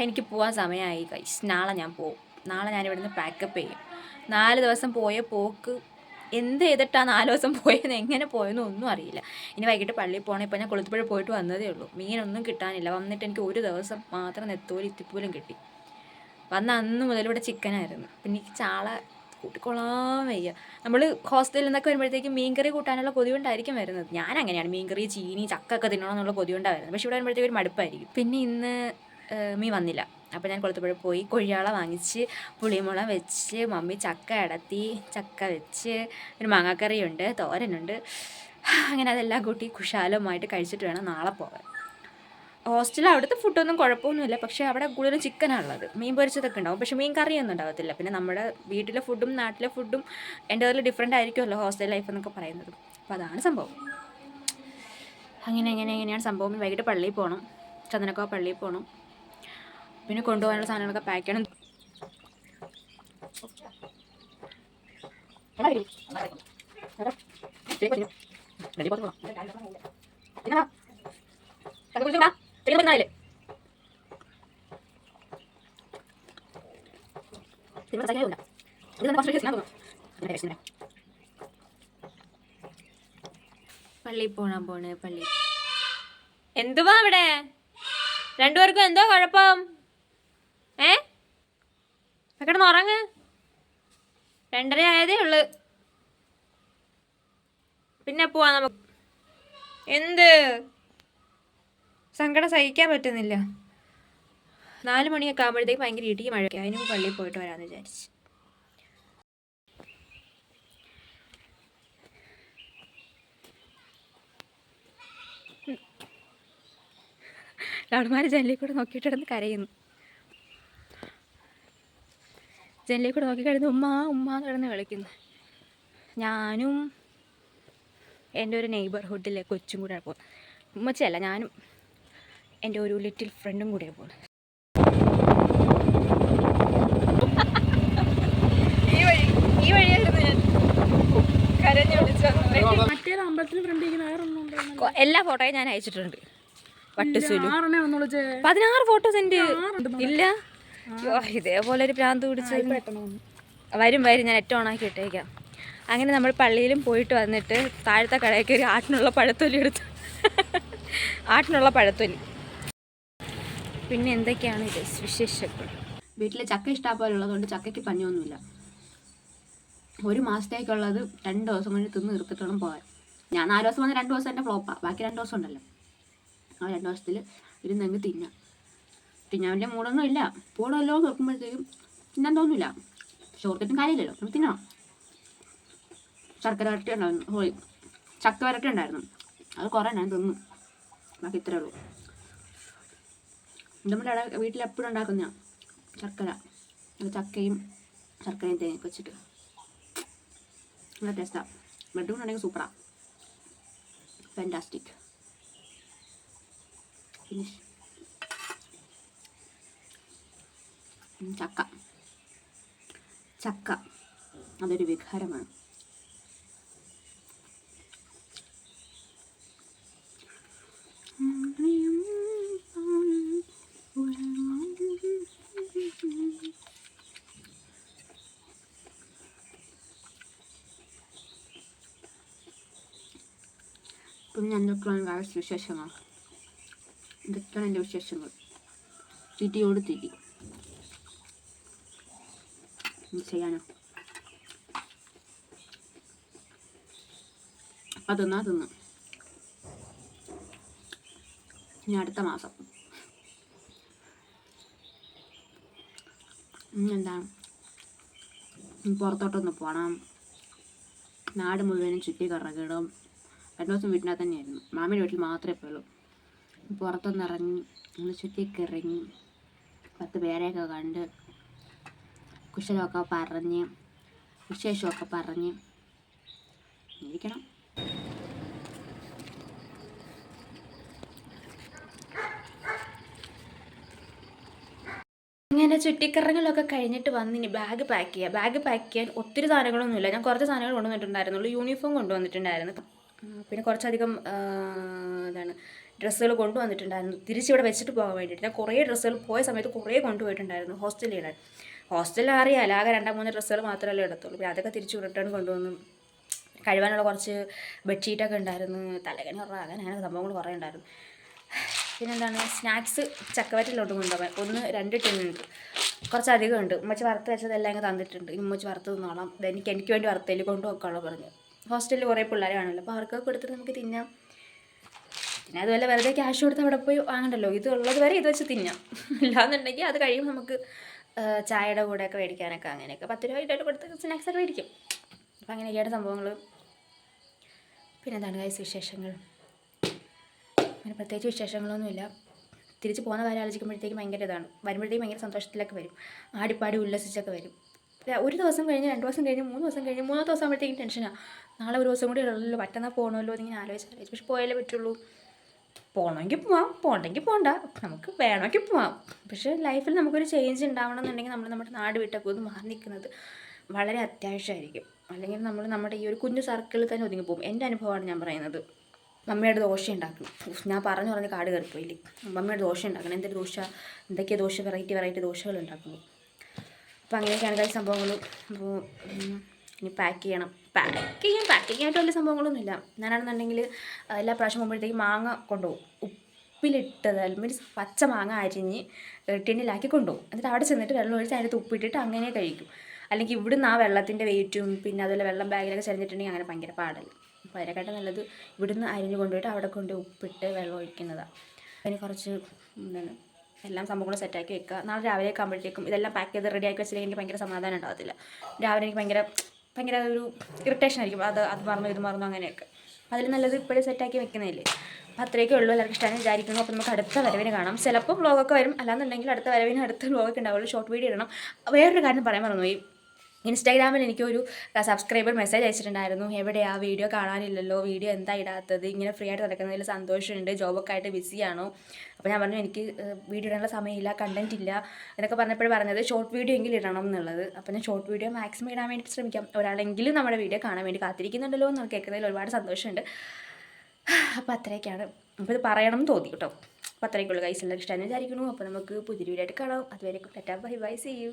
എനിക്ക് പോകാൻ സമയമായി കൈസ് നാളെ ഞാൻ പോകും നാളെ ഞാൻ ഇവിടുന്ന് പാക്കപ്പ് ചെയ്യും. നാല് ദിവസം പോയ പോക്ക് എന്ത് ചെയ്തിട്ടാണ് നാല് ദിവസം പോയെന്ന് എങ്ങനെ പോയെന്ന് ഒന്നും അറിയില്ല. ഇനി വൈകിട്ട് പള്ളിയിൽ പോകണം. ഇപ്പോൾ ഞാൻ കൊളുത്തുപുഴ പോയിട്ട് വന്നതേ ഉള്ളൂ. മീനൊന്നും കിട്ടാനില്ല. വന്നിട്ട് എനിക്ക് ഒരു ദിവസം മാത്രം നെത്തോലി ഇത്തിപ്പോലും കിട്ടി. വന്ന അന്ന് മുതൽ ഇവിടെ ചിക്കനായിരുന്നു പിന്നെ എനിക്ക് ചാള കൂട്ടിക്കൊള്ളാൻ വയ്യ. നമ്മൾ ഹോസ്റ്റലിൽ നിന്നൊക്കെ വരുമ്പോഴത്തേക്കും മീൻകറി കൂട്ടാനുള്ള കൊതി കൊണ്ടായിരിക്കും വരുന്നത്. ഞാൻ അങ്ങനെയാണ്. മീൻകറി ചീനി ചക്കൊക്കെ തിന്നണം എന്നുള്ള കൊതി പക്ഷെ ഇവിടെ വരുമ്പോഴത്തേക്കും ഒരു മടുപ്പായിരിക്കും. പിന്നെ ഇന്ന് മീൻ വന്നില്ല. അപ്പോൾ ഞാൻ കൊളത്തപ്പുഴ പോയി കൊഴിയാള വാങ്ങിച്ച് പുളിമുളക് വെച്ച് മമ്മി ചക്ക അടത്തി ചക്ക വെച്ച് ഒരു മാങ്ങാക്കറിയുണ്ട് തോരനുണ്ട്. അങ്ങനെ അതെല്ലാം കൂട്ടി കുശാലമായിട്ട് കഴിച്ചിട്ട് വേണം നാളെ പോകാൻ. ഹോസ്റ്റലിൽ അവിടുത്തെ ഫുഡൊന്നും കുഴപ്പമൊന്നുമില്ല. പക്ഷേ അവിടെ കൂടുതലും ചിക്കനാണുള്ളത്. മീൻ പൊരിച്ചതൊക്കെ ഉണ്ടാവും. പക്ഷേ മീൻ കറിയൊന്നും ഉണ്ടാകത്തില്ല പിന്നെ നമ്മുടെ വീട്ടിലെ ഫുഡും നാട്ടിലെ ഫുഡും എന്റെ അതിൽ ഡിഫറെന്റ് ആയിരിക്കുമല്ലോ ഹോസ്റ്റൽ ലൈഫ് എന്നൊക്കെ പറയുന്നത്. അപ്പോൾ അതാണ് സംഭവം. അങ്ങനെ എങ്ങനെ എങ്ങനെയാണ് സംഭവം? വൈകിട്ട് പള്ളിയിൽ പോകണം ചന്ദനക്കോ പള്ളിയിൽ പോകണം പിന്നെ കൊണ്ടുപോകാനുള്ള സാധനങ്ങളൊക്കെ പാക്ക് ചെയ്യണം. പള്ളി പോണാൻ പോണേ പള്ളി. എന്തുവാ അവിടെ? രണ്ടുപേർക്കും എന്തോ കുഴപ്പം? ഏ? കിടന്ന് ഉറങ്ങ്. രണ്ടര ആയതേ ഉള്ളു. പിന്നെ പോവാ നമുക്ക്. എന്ത്? സങ്കടം സഹിക്കാൻ പറ്റുന്നില്ല. നാല് മണിയൊക്കെ ആകുമ്പോഴത്തേക്ക് ഭയങ്കര ഇടിയും മഴയൊക്കെ അതിന് പള്ളിയിൽ പോയിട്ട് വരാമെന്ന് വിചാരിച്ചു. ലവന്മാർ ജനലിൽ കൂടെ നോക്കിയിട്ടിടന്ന് കരയുന്നു. ജനലിൽ കൂടെ നോക്കി കിടന്ന് ഉമ്മ ഉമ്മ എന്ന് കിടന്ന് വിളിക്കുന്നു. ഞാനും എന്റെ ഒരു നെയ്ബർഹുഡിലെ കൊച്ചും കൂടെ പോകുന്നത് ഉമ്മച്ചയല്ല ഞാനും എന്റെ ഒരു ലിറ്റിൽ ഫ്രണ്ടും കൂടെ പോകുന്നത് എല്ലാ ഫോട്ടോയും ഞാൻ അയച്ചിട്ടുണ്ട്. പട്ടുസുലു പതിനാറ് ഫോട്ടോസ് ഉണ്ട് ഇല്ല? ഇതേപോലെ ഒരു ഭ്രാന്ത് പിടിച്ച് വരും വരും. ഞാൻ ഏറ്റവും ഓണാക്കി ഇട്ടേക്കാം. അങ്ങനെ നമ്മൾ പള്ളിയിലും പോയിട്ട് വന്നിട്ട് താഴത്തെ കടയിൽ ഒരു ആട്ടിനുള്ള പഴത്തൊലി എടുത്തു ആട്ടിനുള്ള പഴത്തൊലി. പിന്നെ എന്തൊക്കെയാണ് ഇത് വിശേഷങ്ങൾ? വീട്ടിലെ ചക്ക ഇഷ്ടപോലുള്ളതുകൊണ്ട് ചക്കയ്ക്ക് പഞ്ഞൊന്നുമില്ല. ഒരു മാസത്തേക്കുള്ളത് രണ്ട് ദിവസം കൊണ്ട് തിന്ന് തീർത്തിട്ടോളം പോകാൻ. ഞാൻ നാല് ദിവസം വന്ന് രണ്ട് ദിവസം എന്റെ ഫ്ലോപ്പാണ് ബാക്കി രണ്ട് ദിവസം ഉണ്ടല്ലോ. ആ രണ്ട് ദിവസത്തിൽ ഇരുന്നെങ്കിൽ തിന്നാം. തിന്നാൻ അവന്റെ മൂടൊന്നും ഇല്ല. പോണല്ലോ എന്ന് നോക്കുമ്പോഴത്തേക്കും തിന്നാൻ തോന്നില്ല ചോർത്തിട്ടും കാര്യമില്ലല്ലോ. നമുക്ക് തിന്നണം. ശർക്കര വരട്ടി ഉണ്ടായിരുന്നു. സോറി ചക്ക വരട്ടി ഉണ്ടായിരുന്നു. അത് കുറേ ഞാൻ തിന്നു. ബാക്കി ഇത്രേ ഉള്ളൂ. നമ്മുടെ അവിടെ വീട്ടിൽ എപ്പോഴും ഉണ്ടാക്കുന്ന ശർക്കര. ചക്കയും ശർക്കരയും തേങ്ങ വെച്ചിട്ട്. നല്ല ടേസ്റ്റാണ് ബ്രെഡ് കൊണ്ടുണ്ടെങ്കിൽ സൂപ്പറാണ് ഫാന്റാസ്റ്റിക് ഫിനിഷ് ചക്ക. ചക്ക. അതൊരു വികാരമാണ്. പിന്നെ എന്തൊക്കെയാണ് വേറെ വിശേഷങ്ങൾ? ഇതൊക്കെയാണ് എന്റെ വിശേഷങ്ങൾ? തിരിയോട് തിരി. ചെയ്യാനോ? അപ്പം തിന്നാ? തിന്ന് ഇനി അടുത്ത മാസം. എന്താണ് പുറത്തോട്ടൊന്ന് പോകണം നാട് മുഴുവനും ചുറ്റി കറങ്ങിടും രണ്ടു ദിവസം വീട്ടിനകത്ത് തന്നെയായിരുന്നു. മാമിയുടെ വീട്ടിൽ മാത്രമേ പോയുള്ളൂ. പുറത്തൊന്ന് ഇറങ്ങി നമ്മൾ ചുറ്റിയൊക്കെ ഇറങ്ങി പത്ത് പേരെയൊക്കെ കണ്ട് കുശലമൊക്കെ പറഞ്ഞ് വിശേഷമൊക്കെ പറഞ്ഞ് ഇരിക്കണം. ഇങ്ങനെ ചുറ്റിക്കറങ്ങലൊക്കെ കഴിഞ്ഞിട്ട് വന്ന് ഇനി ബാഗ് പാക്ക് ചെയ്യുക ബാഗ് പാക്ക് ചെയ്യാൻ ഒത്തിരി സാധനങ്ങളൊന്നുമില്ല. ഞാൻ കുറച്ച് സാധനങ്ങൾ കൊണ്ടുവന്നിട്ടുണ്ടായിരുന്നുള്ളൂ. യൂണിഫോം കൊണ്ടുവന്നിട്ടുണ്ടായിരുന്നു. പിന്നെ കുറച്ചധികം എന്താണ് ഡ്രസ്സുകൾ കൊണ്ടുവന്നിട്ടുണ്ടായിരുന്നു. തിരിച്ചിവിടെ വെച്ചിട്ട് പോകാൻ വേണ്ടിയിട്ട്. ഞാൻ കുറേ ഡ്രസ്സുകൾ പോയ സമയത്ത് കുറേ കൊണ്ടുപോയിട്ടുണ്ടായിരുന്നു. ഹോസ്റ്റലിൽ ഹോസ്റ്റലിൽ അറിയാമല്ലോ ആകെ രണ്ടാം മൂന്ന് ഡ്രസ്സുകൾ മാത്രമല്ലേ എടുത്തുള്ളൂ പിന്നെ അതൊക്കെ തിരിച്ച് റിട്ടേൺ കൊണ്ടുവന്നു കഴിവാനുള്ള കുറച്ച് ബെഡ്ഷീറ്റൊക്കെ ഉണ്ടായിരുന്നു. തലകണി ഉറ അങ്ങനെ അങ്ങനെ സംഭവങ്ങൾ കുറേ ഉണ്ടായിരുന്നു. പിന്നെന്താണ്? സ്നാക്സ് ചക്കവറ്റിലോട്ട് കൊണ്ടുപോകാൻ. ഒന്ന് രണ്ട് ടിന്നുണ്ട്. കുറച്ചധികം ഉണ്ട്. ഉമ്മച്ചി വറുത്ത് വെച്ചതെല്ലാം ഇങ്ങനെ തന്നിട്ടുണ്ട്. ഇനി ഉമ്മച്ചി വറുത്ത് തിന്നോളാം. എനിക്ക് എനിക്ക് വേണ്ടി വറുത്തതിൽ കൊണ്ടുപോക്കാനുള്ള പറഞ്ഞു ഹോസ്റ്റലിൽ കുറേ പിള്ളേരാണല്ലോ അപ്പോൾ അവർക്കൊക്കെ കൊടുത്തിട്ട് നമുക്ക് തിന്നാം. പിന്നെ അതുപോലെ വെറുതെ ക്യാഷ് കൊടുത്ത് അവിടെ പോയി വാങ്ങണ്ടല്ലോ. ഇത് ഉള്ളത് വരെ ഇത് വെച്ച് തിന്നാം. ഇല്ലാന്നുണ്ടെങ്കിൽ അത് കഴിയുമ്പോൾ നമുക്ക് ചായയുടെ കൂടെയൊക്കെ മേടിക്കാനൊക്കെ അങ്ങനെയൊക്കെ. പത്ത് രൂപ ഇട്ടായിട്ട് കൊടുത്ത് സ്നാക്സ് ഒക്കെ മേടിക്കും. അപ്പം അങ്ങനെയൊക്കെയാണ് സംഭവങ്ങൾ പിന്നെ എന്താണ് ഗൈസ് വിശേഷങ്ങൾ? അങ്ങനെ പ്രത്യേകിച്ച് വിശേഷങ്ങളൊന്നുമില്ല. തിരിച്ച് പോകുന്ന കാര്യം ആലോചിക്കുമ്പോഴത്തേക്കും ഭയങ്കര ഇതാണ്. വരുമ്പോഴത്തേക്കും ഭയങ്കര സന്തോഷത്തിലൊക്കെ വരും. ആടിപ്പാടി ഉല്ലസിച്ചൊക്കെ വരും. ഒരു ദിവസം കഴിഞ്ഞ് രണ്ട് ദിവസം കഴിഞ്ഞ് മൂന്ന് ദിവസം കഴിഞ്ഞ് മൂന്നാമത്തെ ദിവസം ആകുമ്പോഴത്തേക്കും ടെൻഷനാണ് നാളെ ഒരു ദിവസം കൂടി ഉള്ളല്ലോ പറ്റുന്ന പോകണമല്ലോ എന്നിങ്ങനെ ആലോചിച്ച് ആലോചിച്ച്. പക്ഷെ പോയാലേ പറ്റുള്ളൂ. പോകണമെങ്കിൽ പോവാം പോകണ്ടെങ്കിൽ പോകണ്ട നമുക്ക് വേണമെങ്കിൽ പോവാം. പക്ഷെ ലൈഫിൽ നമുക്കൊരു ചേഞ്ച് ഉണ്ടാവണം എന്നുണ്ടെങ്കിൽ നമ്മൾ നമ്മുടെ നാട് വിട്ടൊക്കെ ഒന്ന് മാറി നിൽക്കുന്നത് വളരെ അത്യാവശ്യമായിരിക്കും. അല്ലെങ്കിൽ നമ്മൾ നമ്മുടെ ഈ ഒരു കുഞ്ഞു സർക്കിളിൽ തന്നെ ഒതുങ്ങി പോകും. എന്റെ അനുഭവമാണ് ഞാൻ പറയുന്നത്. മമ്മിയുടെ ദോശ ഉണ്ടാക്കണം ഞാൻ പറഞ്ഞു പറഞ്ഞ് കാട് കയറിപ്പോയില്ലേ. മമ്മിയുടെ ദോശ ഉണ്ടാക്കണം. എന്തൊരു ദോശ? എന്തൊക്കെ ദോശ? വെറൈറ്റി വെറൈറ്റി ദോശകൾ ഉണ്ടാക്കുന്നു അപ്പോൾ അങ്ങനെയൊക്കെയാണ് കാര്യം സംഭവങ്ങൾ അപ്പോൾ ഇനി പാക്ക് ചെയ്യണം. പാക്ക് പാക്കിങ് പാക്കിംഗ് ആയിട്ട് വലിയ സംഭവങ്ങളൊന്നുമില്ല. ഞാനാണെന്നുണ്ടെങ്കിൽ എല്ലാ പ്രാവശ്യം പോകുമ്പോഴത്തേക്ക് മാങ്ങ കൊണ്ടുപോകും. ഉപ്പിലിട്ടത് മീൻസ് പച്ച മാങ്ങ അരിഞ്ഞ് ടിന്നിലാക്കി കൊണ്ടുപോകും. എന്നിട്ട് അവിടെ ചെന്നിട്ട് വെള്ളം ഒഴിച്ച് അതിനകത്ത് ഉപ്പിട്ടിട്ട് അങ്ങനെ കഴിക്കും. അല്ലെങ്കിൽ ഇവിടുന്ന് ആ വെള്ളത്തിന്റെ വെയിറ്റും പിന്നെ അതുപോലെ വെള്ളം ബാഗിലൊക്കെ ചെറിഞ്ഞിട്ടുണ്ടെങ്കിൽ അങ്ങനെ ഭയങ്കര പാടല്ല. അപ്പോൾ അതിനെക്കാട്ടും നല്ലത് ഇവിടുന്ന് അരിഞ്ഞ് കൊണ്ടുപോയിട്ട് അവിടെ കൊണ്ട് ഉപ്പിട്ട് വെള്ളം ഒഴിക്കുന്നതാണ് അതിന് കുറച്ച് എന്താണ് എല്ലാം സംഭവങ്ങളും സെറ്റാക്കി വെക്കുക. നാളെ രാവിലെ ആകുമ്പോഴത്തേക്കും ഇതെല്ലാം പാക്ക് ചെയ്ത് റെഡി ആക്കി വെച്ചില്ലെങ്കിൽ എനിക്ക് ഭയങ്കര സമാധാനം ഉണ്ടാകത്തില്ല രാവിലെ എനിക്ക് ഭയങ്കര ഭയങ്കര ഒരു ഇറിറ്റേഷൻ ആയിരിക്കും. അത് അത് മറന്നു ഇത് മറന്നു അങ്ങനെയൊക്കെ. അതിൽ നല്ലത് ഇപ്പോഴും സെറ്റാക്കി വെക്കുന്നതല്ലേ. അപ്പോൾ അത്രയൊക്കെ ഉള്ളൂ. എല്ലാവർക്കും ഇഷ്ടമാണ് വിചാരിക്കുന്നു. അപ്പോൾ നമുക്ക് അടുത്ത വരവിന് കാണാം. ചിലപ്പോൾ വ്ളോഗൊക്കെ വരും. അല്ലാന്നുണ്ടെങ്കിൽ അടുത്ത വരവിന് അടുത്ത വ്ളോഗൊക്കെ ഉണ്ടാവുള്ളൂ. ഷോർട്ട് വീഡിയോ ഇടണം. വേറൊരു കാര്യം പറയാൻ മറന്നുപോയി. ഇൻസ്റ്റാഗ്രാമിൽ എനിക്കൊരു സബ്സ്ക്രൈബർ മെസ്സേജ് അയച്ചിട്ടുണ്ടായിരുന്നു. എവിടെയാ വീഡിയോ കാണാനില്ലല്ലോ? വീഡിയോ എന്താ ഇടാത്തത്? ഇങ്ങനെ ഫ്രീ ആയിട്ട് നടക്കുന്നതിൽ സന്തോഷമുണ്ട്. ജോബൊക്കെ ആയിട്ട് ബിസിയാണോ അപ്പോൾ ഞാൻ പറഞ്ഞു എനിക്ക് വീഡിയോ ഇടാനുള്ള സമയമില്ല കണ്ടന്റ് ഇല്ല. എന്നൊക്കെ പറഞ്ഞപ്പോഴും പറഞ്ഞത് ഷോർട്ട് വീഡിയോ എങ്കിലും ഇടണം എന്നുള്ളത്. അപ്പോൾ ഞാൻ ഷോർട്ട് വീഡിയോ മാക്സിമം ഇടാൻ വേണ്ടി ശ്രമിക്കാം. ഒരാളെങ്കിലും നമ്മുടെ വീഡിയോ കാണാൻ വേണ്ടി കാത്തിരിക്കുന്നുണ്ടല്ലോ എന്ന് കേൾക്കുന്നതിൽ ഒരുപാട് സന്തോഷമുണ്ട്. അപ്പോൾ അത്രയൊക്കെയാണ്. അപ്പോൾ ഇത് പറയണം എന്ന് തോന്നി കേട്ടോ. അപ്പോൾ അത്രയ്ക്കുള്ള കൈസ് എല്ലാവർക്കും ഇഷ്ടമെന്ന് വിചാരിക്കുന്നു. അപ്പോൾ നമുക്ക് പുതിയ വീഡിയോ ആയിട്ട് കാണാം. അതുവരെ tata. Bye bye. See you